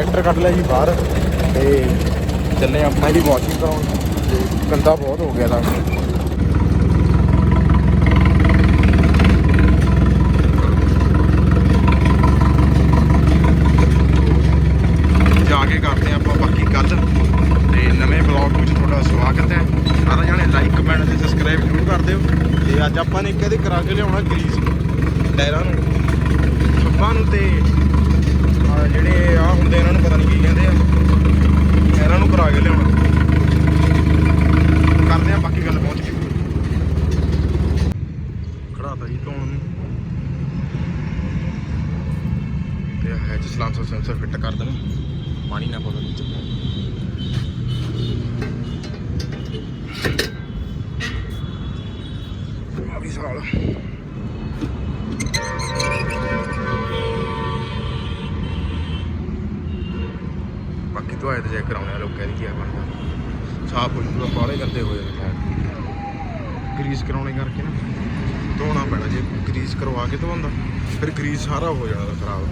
Tractor ਕੱਢ ਲਿਆ ਜੀ ਬਾਹਰ ਤੇ ਚੱਲੇ ਆਪਾਂ ਇਹਦੀ ਵਾਸ਼ਿੰਗ ਕਰਾਉਣ। ਤੇ ਗੰਦਾ ਬਹੁਤ ਹੋ ਗਿਆ ਦਾ ਜਾ ਕੇ ਕਰਦੇ ਹਾਂ ਆਪਾਂ ਬਾਕੀ ਗੱਲ। ਤੇ ਨਵੇਂ ਬਲੌਗ ਵਿੱਚ ਤੁਹਾਡਾ ਸਵਾਗਤ ਹੈ। ਸਾਰੇ ਜਾਣੇ ਲਾਈਕ ਕਮੈਂਟ ਤੇ ਸਬਸਕ੍ਰਾਈਬ ਜ਼ਰੂਰ ਕਰ ਦਿਓ। ਤੇ ਅੱਜ ਆਪਾਂ ਨੇ ਕਦੇ ਕਰਾ ਕੇ ਲਿਆਉਣਾ ਗਰੀਸ ਟਾਇਰਾਂ ਨੂੰ। ਖੱਬਾਂ ਨੂੰ ਤੇ ਜਿਹੜੇ ਆ ਹੁੰਦੇ ਇਹਨਾਂ ਨੂੰ ਪਤਾ ਨਹੀਂ ਕੀ ਕਹਿੰਦੇ ਆ। ਕਰਾਉਣੇ ਕੀ ਬਣਦਾ। ਸਾਫ਼ ਹੋ ਜੂਗਾ ਬਾਹਲੇ ਗੰਦੇ ਹੋ ਜਾਂਦੇ ਟਾਇਰ ਗਰੀਸ ਕਰਾਉਣੇ ਕਰਕੇ ਨਾ, ਧੋਣਾ ਪੈਣਾ ਜੇ ਗਰੀਸ ਕਰਵਾ ਕੇ ਧੋਂਦਾ, ਫਿਰ ਗਰੀਸ ਸਾਰਾ ਹੋ ਜਾਣਾ ਖਰਾਬ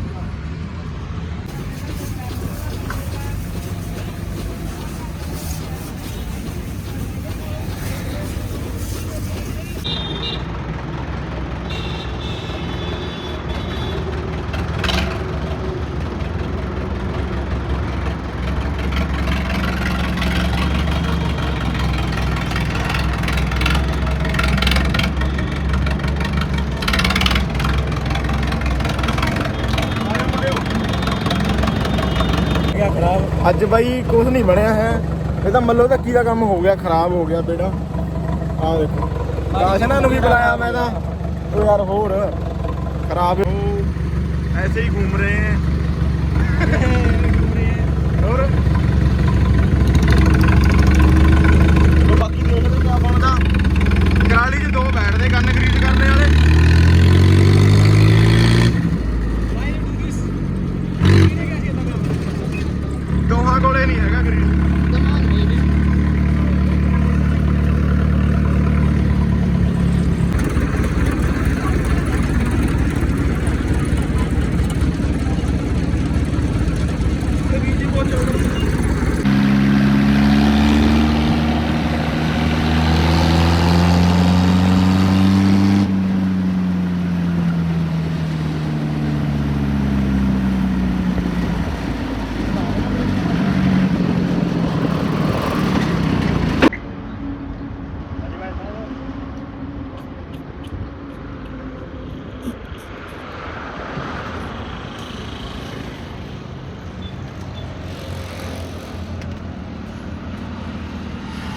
ਗਿਆ ਖਰਾਬ ਅੱਜ ਬਾਈ ਕੁਝ ਨਹੀਂ ਬਣਿਆ ਹੈ। ਇਹ ਤਾਂ ਮੱਲੋ ਧੱਕੀ ਦਾ ਕੰਮ ਹੋ ਗਿਆ ਖਰਾਬ ਹੋ ਗਿਆ ਬੇੜਾ ਆਹ ਦੇਖੋ। ਰਾਸ਼ਨਾਂ ਨੂੰ ਵੀ ਬੁਲਾਇਆ ਮੈਂ ਤਾਂ। ਉਹ ਯਾਰ ਹੋਰ ਖਰਾਬ ਐਸੇ ਹੀ ਘੁੰਮ ਰਹੇ ਹੈ। ਹੋਰ ਉਹ ਬਾਕੀ ਦੇਖਦੇ ਕਿਆ ਬਣਦਾ ਕਰਾਲੀ 'ਚ ਦੋ ਬੈਠਦੇ ਕੰਨ ਖਰੀਦ ਕਰਨੇ ਵਾਲੇ ਦੋਹਾਂ ਕੋਲੇ ਨਹੀਂ ਹੈਗਾ ਖਰੀਦ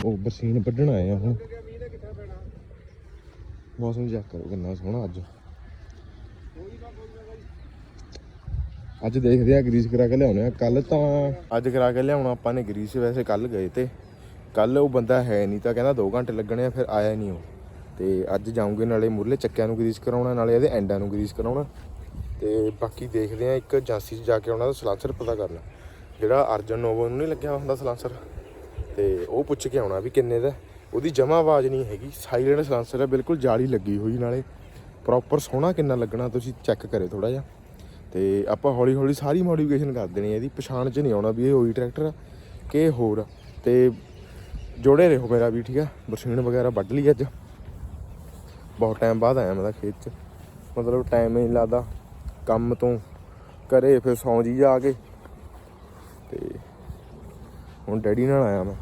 ਉਹ ਬਰਸੀਨ ਵੱਢਣ ਆਏ ਆ ਹੁਣ। ਮੌਸਮ ਚੈੱਕ ਕਰੋ ਕਿੰਨਾ ਸੋਹਣਾ ਅੱਜ। ਅੱਜ ਦੇਖਦੇ ਆ ਗਰੀਸ ਕਰਾ ਕੇ ਲਿਆਉਣੇ ਆ ਕੱਲ ਤਾਂ ਅੱਜ ਕਰਾ ਕੇ ਲਿਆਉਣਾ, ਆਪਾਂ ਨੇ ਗਰੀਸ ਵੈਸੇ ਕੱਲ ਗਏ ਤੇ। ਕੱਲ ਉਹ ਬੰਦਾ ਹੈ ਨਹੀਂ ਤਾਂ ਕਹਿੰਦਾ 2 ਘੰਟੇ ਲੱਗਣੇ ਆ, ਫਿਰ ਆਇਆ ਨਹੀਂ ਉਹ। ਤੇ ਅੱਜ ਜਾਉਂਗੇ ਨਾਲੇ ਮੁਰਲੇ ਚੱਕਿਆਂ ਨੂੰ ਗਰੀਸ ਕਰਾਉਣਾ, ਨਾਲੇ ਇਹਦੇ ਐਂਡਾਂ ਨੂੰ ਗਰੀਸ ਕਰਾਉਣਾ। ਤੇ ਬਾਕੀ ਦੇਖਦੇ ਆ ਇੱਕ ਏਜੰਸੀ 'ਚ ਜਾ ਕੇ ਉਹਨਾਂ ਦਾ ਸਲਾਂਸਰ ਪਤਾ ਕਰਨਾ। ਜਿਹੜਾ ਅਰਜਨ ਨੋਵੋ ਨੂੰ ਨਹੀਂ ਲੱਗਿਆ ਹੁੰਦਾ ਸਲਾਂਸਰ? ਤੇ ਉਹ ਪੁੱਛ ਕੇ ਆਉਣਾ ਵੀ ਕਿੰਨੇ ਦਾ ਉਹਦੀ ਜਮਾ ਆਵਾਜ਼ ਨਹੀਂ ਹੈਗੀ ਸਾਇਲੈਂਟ ਸਲਾਂਸਰ ਹੈ, ਬਿਲਕੁਲ ਜਾਲੀ ਲੱਗੀ ਹੋਈ ਨਾਲੇ। ਪ੍ਰੋਪਰ ਸੋਹਣਾ ਕਿੰਨਾ ਲੱਗਣਾ, ਤੁਸੀਂ ਚੈੱਕ ਕਰਿਓ ਥੋੜਾ ਜਿਹਾ। ਤੇ ਆਪਾਂ ਹੌਲੀ ਹੌਲੀ ਸਾਰੀ ਮੋਡੀਫਿਕੇਸ਼ਨ ਕਰ ਦੇਣੀ ਹੈ ਇਹਦੀ, ਪਛਾਣ 'ਚ ਨਹੀਂ ਆਉਣਾ ਵੀ ਇਹ ਉਹੀ ਟਰੈਕਟਰ ਆ ਕਿ ਹੋਰ ਆ। ਤੇ ਜੋੜੇ ਰਹੋ ਮੇਰਾ ਵੀ, ਠੀਕ ਆ? ਬਰਸੀਨ ਵਗੈਰਾ ਵੱਢ ਲਈ ਅੱਜ। ਬਹੁਤ ਟਾਈਮ ਬਾਅਦ ਆਇਆ ਮੈਂ ਤਾਂ ਖੇਤ 'ਚ। ਮਤਲਬ ਟਾਈਮ ਨਹੀਂ ਲੱਗਦਾ ਕੰਮ ਤੋਂ। ਕਰੇ ਫਿਰ ਸੌਂ ਜੀ ਜਾ ਕੇ। ਤੇ ਹੁਣ ਡੈਡੀ ਨਾਲ ਆਇਆ ਮੈਂ।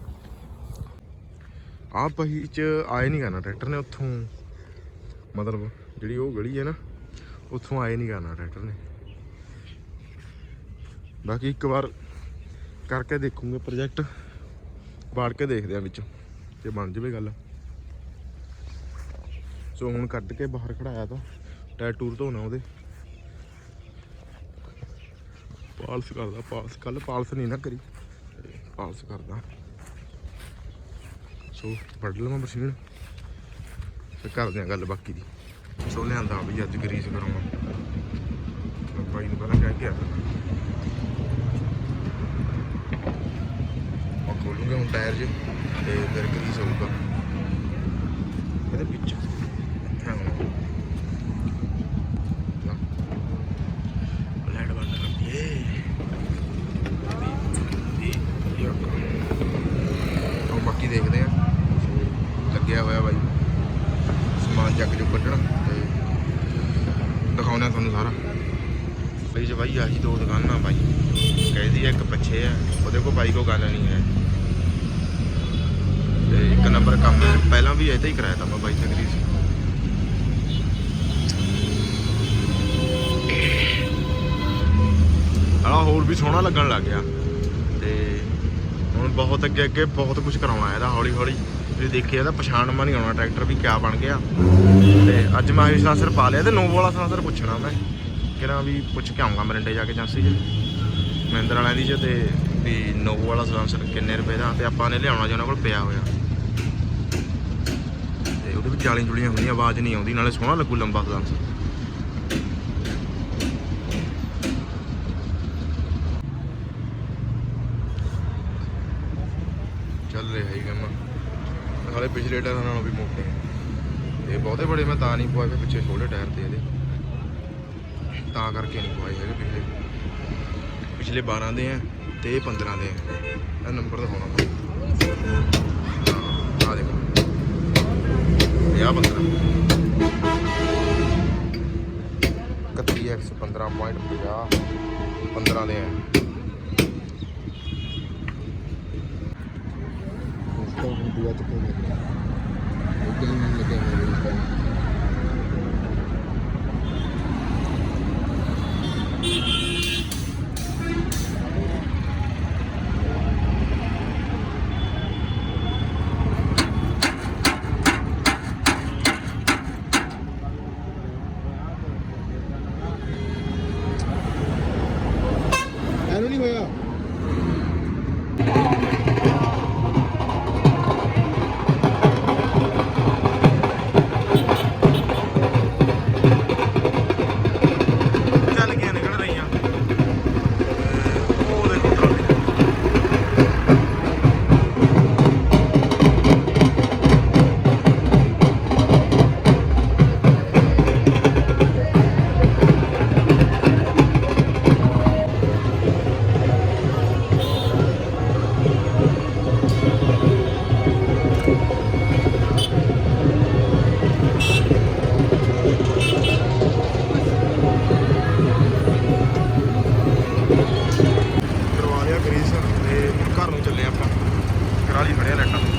ਆਹ ਪਹੀ ਚ ਆਏ ਨਹੀਂ ਕਰਨਾ, ਟਰੈਕਟਰ ਨੇ ਉੱਥੋਂ, ਮਤਲਬ ਜਿਹੜੀ ਉਹ ਗਲੀ ਹੈ ਨਾ, ਉੱਥੋਂ ਆਏ ਨਹੀਂ ਕਰਨਾ ਟਰੈਕਟਰ ਨੇ। ਬਾਕੀ ਇੱਕ ਵਾਰ ਕਰਕੇ ਦੇਖੂਗੇ ਪ੍ਰੋਜੈਕਟ ਬਾੜ ਕੇ ਦੇਖਦੇ ਆ ਵਿੱਚ, ਜੇ ਬਣ ਜਵੇ ਗੱਲ। ਸੋ ਹੁਣ ਕੱਢ ਕੇ ਬਾਹਰ ਖੜਾਇਆ ਤਾਂ ਟਾਇਰ ਟੂਰ ਧੋਣਾ ਉਹਦੇ। ਪਾਲਸ ਕਰਦਾ, ਪਾਲਸ ਕੱਲ ਪਾਲਸ ਨਹੀਂ ਨਾ ਕਰੀ। ਤੇ ਕਰਦਾ। ਸੋ ਵੱਢ ਲਵਾਂ ਮਸ਼ੀਨ ਤੇ ਕਰਦੇ ਆ ਗੱਲ ਬਾਕੀ ਦੀ। ਸੋ ਲਿਆਂਦਾ ਵੀ ਅੱਜ ਗਰੀਸ ਕਰਾਉਣਾ ਭਾਈ ਨੂੰ ਪਹਿਲਾਂ ਕਹਿ ਕੇ ਆ ਉਹ ਹੁਣ ਟਾਇਰ 'ਚ ਤੇ ਫਿਰ ਗਰੀਸ ਹੋਊਗਾ ਇਹਦੇ ਪਿੱਛੇ ਇੱਥੇ ਆਉਣਾ ਲੈਟ ਬੰਦ ਕਰ ਦਈਏ ਇੱਕ ਪਿੱਛੇ ਆ ਉਹਦੇ ਕੋਲ ਬਾਈ ਕੋ ਗੱਲ ਨਹੀਂ ਹੈ। ਤੇ ਇੱਕ ਨੰਬਰ ਕੰਮ ਪਹਿਲਾਂ ਵੀ ਇਹ ਹੀ ਕਰਾਇਆ ਤਾਂ ਬਾਈ ਤੇ ਆਲਾ ਹੋਰ ਵੀ ਸੋਹਣਾ ਲੱਗਣ ਲੱਗ ਗਿਆ। ਤੇ ਹੁਣ ਬਹੁਤ ਅੱਗੇ ਅੱਗੇ ਬਹੁਤ ਕੁਝ ਕਰਾਉਣਾ ਇਹਦਾ, ਹੌਲੀ ਹੌਲੀ। ਤੁਸੀਂ ਦੇਖਿਆ ਇਹਦਾ ਪਛਾਣ ਮਾ ਨਹੀਂ ਆਉਣਾ, ਟਰੈਕਟਰ ਵੀ ਕਿਆ ਬਣ ਗਿਆ। ਤੇ ਅੱਜ ਮੈਂ ਇਸ ਸਲਾਂਸਰ ਪਾ ਲਿਆ ਤੇ ਨੋਵੋ ਵਾਲਾ ਸਲਾਂਸਰ ਪੁੱਛਣਾ ਮੈਂ। ਕਿਹੜਾ ਵੀ ਪੁੱਛ ਕੇ ਆਉਂਗਾ ਮਰਿੰਡੇ ਜਾ ਕੇ ਚਾਂਸੀ ਚ ਮਹਿੰਦਰ ਵਾਲਿਆਂ ਦੀ ਚ ਤੇ ਵੀ ਨੋਵ ਵਾਲਾ ਸਲਾਂਸਰ ਕਿੰਨੇ ਰੁਪਏ ਦਾ ਤੇ ਆਪਾਂ ਨੇ ਲਿਆਉਣਾ ਜੀ ਉਹਨਾਂ ਕੋਲ ਪਿਆ ਹੋਇਆ। ਤੇ ਉਹਦੇ ਵਿੱਚ ਜਾਲੀਆਂ ਜੁਲੀਆਂ ਹੁੰਦੀਆਂ, ਆਵਾਜ਼ ਨਹੀਂ ਆਉਂਦੀ, ਨਾਲੇ ਸੋਹਣਾ ਲੱਗੂ ਲੰਬਾ ਸਲਾਂਸਰ। ਚੱਲ ਰਿਹਾ ਹੀ ਕੰਮ। ਨਾਲੇ ਪਿਛਲੇ ਟਾਇਰਾਂ ਨਾਲੋਂ ਵੀ ਮੋਟੇ ਇਹ ਬਹੁਤੇ ਬੜੇ, ਮੈਂ ਤਾਂ ਨਹੀਂ ਪਵਾਏ ਪਿੱਛੇ ਛੋਟੇ ਟਾਇਰ ਤੇ ਇਹਦੇ। ਤਾਂ ਕਰਕੇ ਨਹੀਂ ਪਵਾਏ ਹੈਗੇ ਪਿਛਲੇ। ਪਿਛਲੇ 12 ਦੇ ਆ ਤੇ ਇਹ 15 ਦੇ ਆ। ਇਹ ਨੰਬਰ ਦਿਖਾਉਣਾ। ਆ ਦੇਖੋ। ਇਹ ਆ 15 31x 15.50 15 ਦੇ ਆ। ਕਰਾ ਲਈ ਖੜਿਆ ਲੈਟਾ